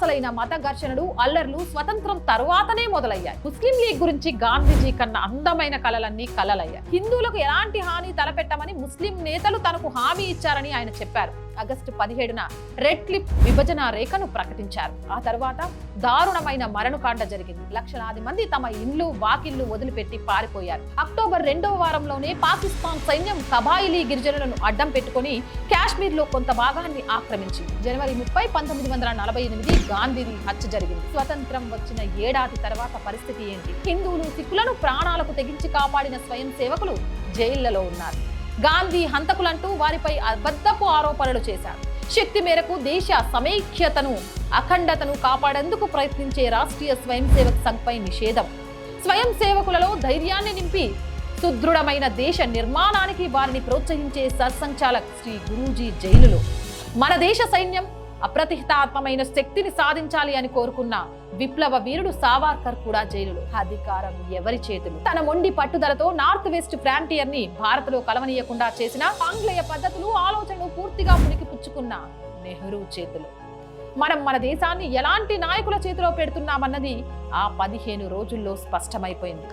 అసలైన మత ఘర్షణలు అల్లర్లు స్వతంత్రం తరువాతనే మొదలయ్యాయి. ముస్లిం లీగ్ గురించి గాంధీజీ కన్నా అందమైన కలలన్నీ కలలయ్యాయి. హిందువులకు ఎలాంటి హాని తలపెట్టమని ముస్లిం నేతలు తనకు హామీ ఇచ్చారని ఆయన చెప్పారు. ఆగస్టు పదిహేడున రెడ్ క్లిప్ విభజన రేఖను ప్రకటించారు. ఆ తర్వాత దారుణమైన మరణకాండ జరిగింది. లక్షలాది మంది తమ ఇండ్లు వాకిళ్ళు వదిలిపెట్టి పారిపోయారు. అక్టోబర్ రెండవ వారంలోనే పాకిస్తాన్ సైన్యం కబాయిలీ గిరిజనులను అడ్డం పెట్టుకుని కాశ్మీర్లో కొంత భాగాన్ని ఆక్రమించింది. జనవరి ముప్పై పంతొమ్మిది వందల నలభై ఎనిమిది గాంధీది హత్య జరిగింది. స్వతంత్రం వచ్చిన ఏడాది తర్వాత పరిస్థితి ఏంటి? హిందువులు సిక్కులను ప్రాణాలకు తెగించి కాపాడిన స్వయం సేవకులు జైళ్ళలో ఉన్నారు. గాంధీ హంతకులంటూ వారిపై అబద్ధపు ఆరోపణలు చేశారు. శక్తి మేరకు దేశ సమైక్యతను అఖండతను కాపాడేందుకు ప్రయత్నించే రాష్ట్రీయ స్వయం సేవక్ సంఘ్పై నిషేధం. స్వయం సేవకులలో ధైర్యాన్ని నింపి సుదృఢమైన దేశ నిర్మాణానికి వారిని ప్రోత్సహించే సర్సంచాలక్ శ్రీ గురూజీ జైలులో. మన దేశ సైన్యం అప్రతిహితాత్మమైన శక్తిని సాధించాలి అని కోరుకున్న విప్లవ వీరుడు సావార్కర్ కూడా జైలులో. అధికారం ఎవరి చేతులు? తన మొండి పట్టుదలతో నార్త్ వెస్ట్ ఫ్రాంటియర్ని భారత్లో కలవనీయకుండా చేసిన ఆంగ్లేయ పద్ధతులు ఆలోచనలు పూర్తిగా పుచ్చుకున్న నెహ్రూ చేతులు. మనం మన దేశాన్ని ఎలాంటి నాయకుల చేతిలో పెడుతున్నామన్నది ఆ పదిహేను రోజుల్లో స్పష్టమైపోయింది.